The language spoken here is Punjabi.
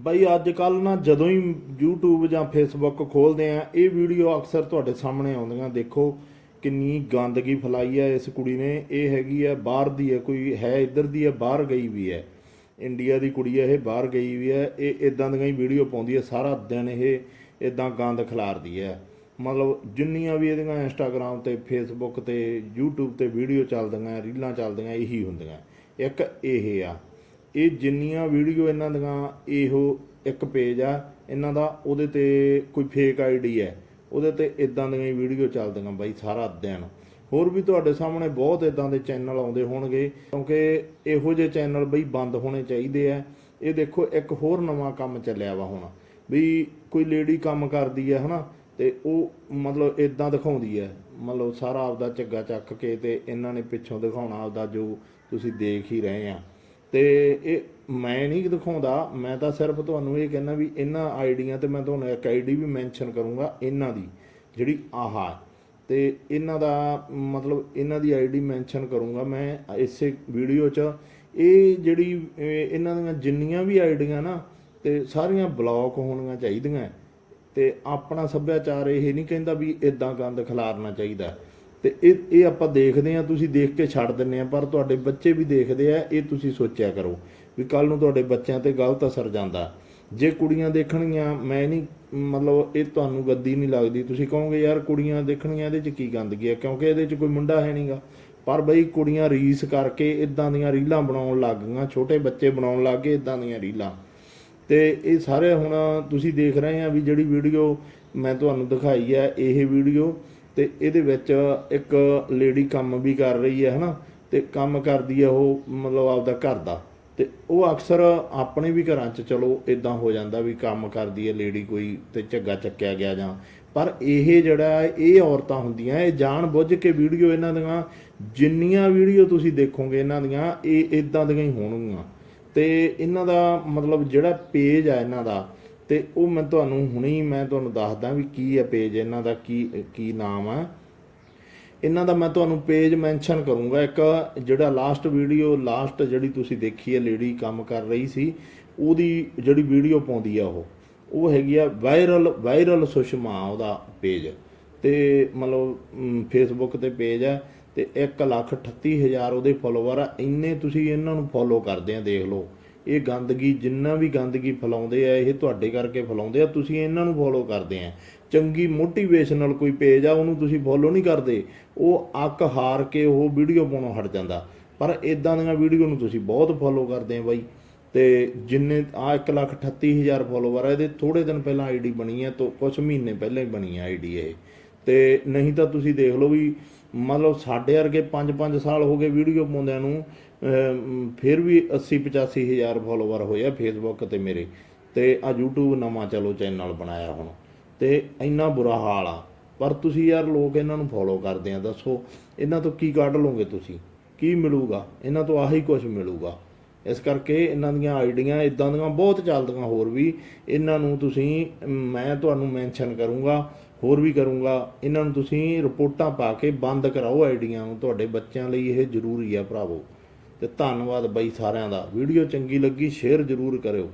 ਬਈ, ਅੱਜ ਕੱਲ ਨਾ ਜਦੋਂ ਹੀ YouTube ਜਾਂ Facebook ਖੋਲਦੇ ਆ, ਇਹ ਵੀਡੀਓ ਅਕਸਰ ਤੁਹਾਡੇ ਸਾਹਮਣੇ ਆਉਂਦੀਆਂ। ਦੇਖੋ ਕਿੰਨੀ ਗੰਦਗੀ ਫੈਲਾਈ ਹੈ ਇਸ ਕੁੜੀ ਨੇ। ਇਹ ਹੈਗੀ ਹੈ ਬਾਹਰ ਦੀ ਹੈ ਕੋਈ ਹੈ ਇੱਧਰ ਦੀ ਹੈ ਬਾਹਰ ਗਈ ਵੀ ਹੈ ਇੰਡੀਆ ਦੀ ਕੁੜੀ ਹੈ ਇਹ ਬਾਹਰ ਗਈ ਵੀ ਹੈ ਇਹ ਇਦਾਂ ਦੀਆਂ ਹੀ ਵੀਡੀਓ ਪਾਉਂਦੀ ਹੈ ਸਾਰਾ ਦਿਨ ਇਹ ਇਦਾਂ ਗੰਦ ਖਿਲਾਰਦੀ ਹੈ ਮਤਲਬ ਜਿੰਨੀਆਂ ਵੀ ਇਹਦੀਆਂ ਇੰਸਟਾਗ੍ਰam ਤੇ ਫੇਸਬੁੱਕ ਤੇ, YouTube ਤੇ ਵੀਡੀਓ ਚੱਲਦੀਆਂ, ਰੀਲਾਂ ਚੱਲਦੀਆਂ, ਇਹੀ ਹੁੰਦੀਆਂ। ਇੱਕ ਇਹ ਆ। ਇਹ ਜਿੰਨੀਆਂ ਵੀਡੀਓ ਇਹਨਾਂ ਦੀਆਂ ਇਹੋ ਇੱਕ ਪੇਜ ਆ, ਇਹਨਾਂ ਦਾ ਉਹਦੇ ਤੇ ਕੋਈ ਫੇਕ ਆਈਡੀ ਹੈ। ਉਹਦੇ ਤੇ ਇਦਾਂ ਦੀਆਂ ਹੀ ਵੀਡੀਓ ਚੱਲਦੀਆਂ ਬਾਈ ਸਾਰਾ ਦਿਨ। ਹੋਰ ਵੀ ਤੁਹਾਡੇ ਸਾਹਮਣੇ ਬਹੁਤ ਇਦਾਂ ਦੇ ਚੈਨਲ ਆਉਂਦੇ ਹੋਣਗੇ, ਕਿਉਂਕਿ ਇਹੋ ਜਿਹੇ ਚੈਨਲ ਬਈ ਬੰਦ ਹੋਣੇ ਚਾਹੀਦੇ ਆ। ਇਹ ਦੇਖੋ, ਇੱਕ ਹੋਰ ਨਵਾਂ ਕੰਮ ਚੱਲਿਆ ਵਾ ਹੁਣ, ਵੀ ਕੋਈ ਲੇਡੀ ਕੰਮ ਕਰਦੀ ਹੈ ਹਨਾ? ਤੇ ਉਹ ਮਤਲਬ ਇਦਾਂ ਦਿਖਾਉਂਦੀ ਹੈ ਮਤਲਬ ਸਾਰਾ ਆਪਦਾ ਝੱਗਾ ਚੱਕ ਕੇ ਤੇ ਇਹਨਾਂ ਨੇ ਪਿੱਛੋਂ ਦਿਖਾਉਣਾ ਆਪਦਾ ਜੋ ਤੁਸੀਂ ਦੇਖ ਹੀ ਰਹੇ ਆ। ਤੇ ਇਹ ਮੈਂ ਨਹੀਂ ਦਿਖਾਉਂਦਾ, ਮੈਂ ਤਾਂ ਸਿਰਫ ਤੁਹਾਨੂੰ ਇਹ ਕਹਿੰਦਾ ਵੀ ਇਹਨਾਂ ਆਈਡੀਆਂ ਤੇ ਮੈਂ ਤੁਹਾਨੂੰ ਇੱਕ ਆਈਡੀ ਵੀ ਮੈਂਸ਼ਨ ਕਰੂੰਗਾ, ਇਹਨਾਂ ਦੀ, ਜਿਹੜੀ ਆਹਾ ਹੈ। ਤੇ ਇਹਨਾਂ ਦਾ ਮਤਲਬ ਇਹਨਾਂ ਦੀ ਆਈਡੀ ਮੈਂਸ਼ਨ ਕਰੂੰਗਾ ਮੈਂ ਇਸੇ ਵੀਡੀਓ 'ਚ। ਇਹ ਜਿਹੜੀ ਇਹਨਾਂ ਦੀਆਂ ਜਿੰਨੀਆਂ ਵੀ ਆਈਡੀਆਂ ਨਾ, ਤੇ ਸਾਰੀਆਂ ਬਲੌਕ ਹੋਣੀਆਂ ਚਾਹੀਦੀਆਂ। ਤੇ ਆਪਣਾ ਸੱਭਿਆਚਾਰ ਇਹ ਨਹੀਂ ਕਹਿੰਦਾ ਵੀ ਇਦਾਂ ਗੰਦ ਖਿਲਾਰਨਾ ਚਾਹੀਦਾ। ਤੇ ਇਹ ਇਹ ਆਪਾਂ ਦੇਖਦੇ ਆ ਤੁਸੀਂ ਦੇਖ ਕੇ ਛੱਡ ਦਿੰਨੇ ਆ ਪਰ ਤੁਹਾਡੇ ਬੱਚੇ ਵੀ ਦੇਖਦੇ ਆ, ਇਹ ਤੁਸੀਂ ਸੋਚਿਆ ਕਰੋ ਵੀ ਕੱਲ ਨੂੰ ਤੁਹਾਡੇ ਬੱਚਿਆਂ ਤੇ ਗਲਤ ਅਸਰ ਜਾਂਦਾ। ਜੇ ਕੁੜੀਆਂ ਦੇਖਣਗੀਆਂ, ਮੈਂ ਨਹੀਂ, ਮਤਲਬ ਇਹ ਤੁਹਾਨੂੰ ਗੱਦੀ ਨਹੀਂ ਲੱਗਦੀ। ਤੁਸੀਂ ਕਹੋਗੇ, ਯਾਰ, ਕੁੜੀਆਂ ਦੇਖਣਗੀਆਂ, ਇਹਦੇ 'ਚ ਕੀ ਗੰਦਗੀ ਆ? ਕਿਉਂਕਿ ਇਹਦੇ 'ਚ ਕੋਈ ਮੁੰਡਾ ਹੈ ਨਹੀਂਗਾ। ਪਰ ਬਈ ਕੁੜੀਆਂ ਰੀਸ ਕਰਕੇ ਇਦਾਂ ਦੀਆਂ ਰੀਲਾਂ ਬਣਾਉਣ ਲੱਗ ਗਈਆਂ, ਛੋਟੇ ਬੱਚੇ ਬਣਾਉਣ ਲੱਗ ਗਏ ਇਦਾਂ ਦੀਆਂ ਰੀਲਾਂ। ਤੇ ਇਹ ਸਾਰੇ ਹੁਣ ਤੁਸੀਂ ਦੇਖ ਰਹੇ ਆ ਵੀ ਜਿਹੜੀ ਵੀਡੀਓ ਮੈਂ ਤੁਹਾਨੂੰ ਦਿਖਾਈ ਹੈ, ਇਹ ਵੀਡੀਓ ਤੇ ਇਹਦੇ ਵਿੱਚ ਇੱਕ ਲੇਡੀ ਕੰਮ ਵੀ ਕਰ ਰਹੀ ਹੈ, ਹਨਾ? ਤੇ ਕੰਮ ਕਰਦੀ ਹੈ ਉਹ, ਮਤਲਬ ਆਪਦਾ ਘਰ ਦਾ। ਤੇ ਉਹ ਅਕਸਰ ਆਪਣੇ ਵੀ ਘਰਾਂ 'ਚ ਚਲੋ ਇਦਾਂ ਹੋ ਜਾਂਦਾ ਵੀ ਕੰਮ ਕਰਦੀ ਹੈ ਲੇਡੀ ਕੋਈ ਤੇ ਝੱਗਾ ਚੱਕਿਆ ਗਿਆ ਜਾਂ। ਪਰ ਇਹ ਜਿਹੜਾ ਇਹ ਔਰਤਾਂ ਹੁੰਦੀਆਂ, ਇਹ ਜਾਣ ਬੁੱਝ ਕੇ ਵੀਡੀਓ ਇਹਨਾਂ ਦੀਆਂ, ਜਿੰਨੀਆਂ ਵੀਡੀਓ ਤੁਸੀਂ ਦੇਖੋਗੇ ਇਹਨਾਂ ਦੀਆਂ, ਇਹ ਇਦਾਂ ਦੀਆਂ ਹੀ ਹੋਣਗੀਆਂ। ਤੇ ਇਹਨਾਂ ਦਾ ਮਤਲਬ ਜਿਹੜਾ ਪੇਜ ਆ ਇਹਨਾਂ ਦਾ ਤੇ ਉਹ ਮੈਂ ਤੁਹਾਨੂੰ ਹੁਣੀ ਮੈਂ ਤੁਹਾਨੂੰ ਦੱਸਦਾ ਵੀ ਕੀ ਹੈ ਪੇਜ ਇਹਨਾਂ ਦਾ, ਕੀ ਕੀ ਨਾਮ ਆ ਇਹਨਾਂ ਦਾ ਮੈਂ ਤੁਹਾਨੂੰ ਪੇਜ ਮੈਂਸ਼ਨ ਕਰੂੰਗਾ। ਇੱਕ ਜਿਹੜਾ ਲਾਸਟ ਵੀਡੀਓ ਲਾਸਟ ਜਿਹੜੀ ਤੁਸੀਂ ਦੇਖੀ ਹੈ ਲੇਡੀ ਕੰਮ ਕਰ ਰਹੀ ਸੀ, ਉਹਦੀ ਜਿਹੜੀ ਵੀਡੀਓ ਪਾਉਂਦੀ ਆ ਉਹ ਉਹ ਹੈਗੀ ਆ ਵਾਇਰਲ ਵਾਇਰਲ ਸੁਸ਼ਮਾ ਉਹਦਾ ਪੇਜ ਤੇ ਮਤਲਬ ਫੇਸਬੁੱਕ ਤੇ ਪੇਜ ਆ ਤੇ 138000 ਉਹਦੇ ਫੋਲੋਵਰ ਆ। ਇੰਨੇ ਤੁਸੀਂ ਇਹਨਾਂ ਨੂੰ ਫੋਲੋ ਕਰਦੇ ਆ, ਦੇਖ ਲਓ। ਇਹ ਗੰਦਗੀ, ਜਿੰਨਾ ਵੀ ਗੰਦਗੀ ਫੈਲਾਉਂਦੇ ਆ, ਇਹ ਤੁਹਾਡੇ ਕਰਕੇ ਫੈਲਾਉਂਦੇ ਆ, ਤੁਸੀਂ ਇਹਨਾਂ ਨੂੰ ਫੋਲੋ ਕਰਦੇ ਆ। ਚੰਗੀ ਮੋਟੀਵੇਸ਼ਨਲ ਕੋਈ ਪੇਜ ਆ, ਉਹਨੂੰ ਤੁਸੀਂ ਫੋਲੋ ਨਹੀਂ ਕਰਦੇ। ਉਹ ਅੱਕ ਹਾਰ ਕੇ ਉਹ ਵੀਡੀਓ ਪਾਉਣੋਂ ਹਟ ਜਾਂਦਾ। ਪਰ ਇਦਾਂ ਦੀਆਂ ਵੀਡੀਓ ਨੂੰ ਤੁਸੀਂ ਬਹੁਤ ਫੋਲੋ ਕਰਦੇ ਆ ਬਾਈ। ਤੇ ਜਿੰਨੇ ਆ 138000 ਫੋਲੋਵਰ ਆ, ਇਹਦੇ ਥੋੜੇ ਦਿਨ ਪਹਿਲਾਂ ਆਈਡੀ ਬਣੀ ਹੈ ਤੋਂ ਕੁਝ ਮਹੀਨੇ ਪਹਿਲਾਂ ਹੀ ਬਣੀ ਹੈ ਆਈਡੀ ਇਹ। ਤੇ ਨਹੀਂ ਤਾਂ ਤੁਸੀਂ ਦੇਖ ਲਓ ਵੀ, ਮਤਲਬ ਸਾਡੇ ਵਰਗੇ 5-5 ਸਾਲ ਹੋ ਗਏ ਵੀਡੀਓ ਪਾਉਂਦਿਆਂ ਨੂੰ ਫਿਰ ਵੀ 80-85 ਹਜ਼ਾਰ ਫੋਲੋਵਰ ਹੋਏ ਆ ਫੇਸਬੁੱਕ ਤੇ ਮੇਰੇ। ਤੇ ਆ YouTube ਨਵਾਂ ਚਲੋ ਚੈਨਲ ਬਣਾਇਆ ਹੁਣ। ਤੇ ਇੰਨਾ ਬੁਰਾ ਹਾਲ ਆ। ਪਰ ਤੁਸੀਂ ਯਾਰ ਲੋਕ ਇਹਨਾਂ ਨੂੰ ਫੋਲੋ ਕਰਦੇ ਆ, ਦੱਸੋ, ਇਹਨਾਂ ਤੋਂ ਕੀ ਕੱਢ ਲਓਗੇ ਤੁਸੀਂ? ਕੀ ਮਿਲੂਗਾ? ਇਹਨਾਂ ਤੋਂ ਆਹੀ ਕੁਝ ਮਿਲੂਗਾ। ਇਸ ਕਰਕੇ ਇਹਨਾਂ ਦੀਆਂ ਆਈਡੀਆਂ ਇਦਾਂ ਦੀਆਂ ਬਹੁਤ ਚੱਲਦੀਆਂ। ਹੋਰ ਵੀ ਇਹਨਾਂ ਨੂੰ ਤੁਸੀਂ ਮੈਂ ਤੁਹਾਨੂੰ ਮੈਂਸ਼ਨ ਕਰੂੰਗਾ, ਹੋਰ ਵੀ ਕਰੂੰਗਾ। ਇਹਨਾਂ ਨੂੰ ਤੁਸੀਂ ਰਿਪੋਰਟਾਂ ਪਾ ਕੇ ਬੰਦ ਕਰਾਓ ਆਈਡੀਆਂ ਨੂੰ। ਤੁਹਾਡੇ ਬੱਚਿਆਂ ਲਈ ਇਹ ਜ਼ਰੂਰੀ ਆ ਭਰਾਵੋ। ਤੇ ਧੰਨਵਾਦ ਬਾਈ ਸਾਰਿਆਂ ਦਾ। ਵੀਡੀਓ ਚੰਗੀ ਲੱਗੀ ਸ਼ੇਅਰ ਜ਼ਰੂਰ ਕਰਿਓ।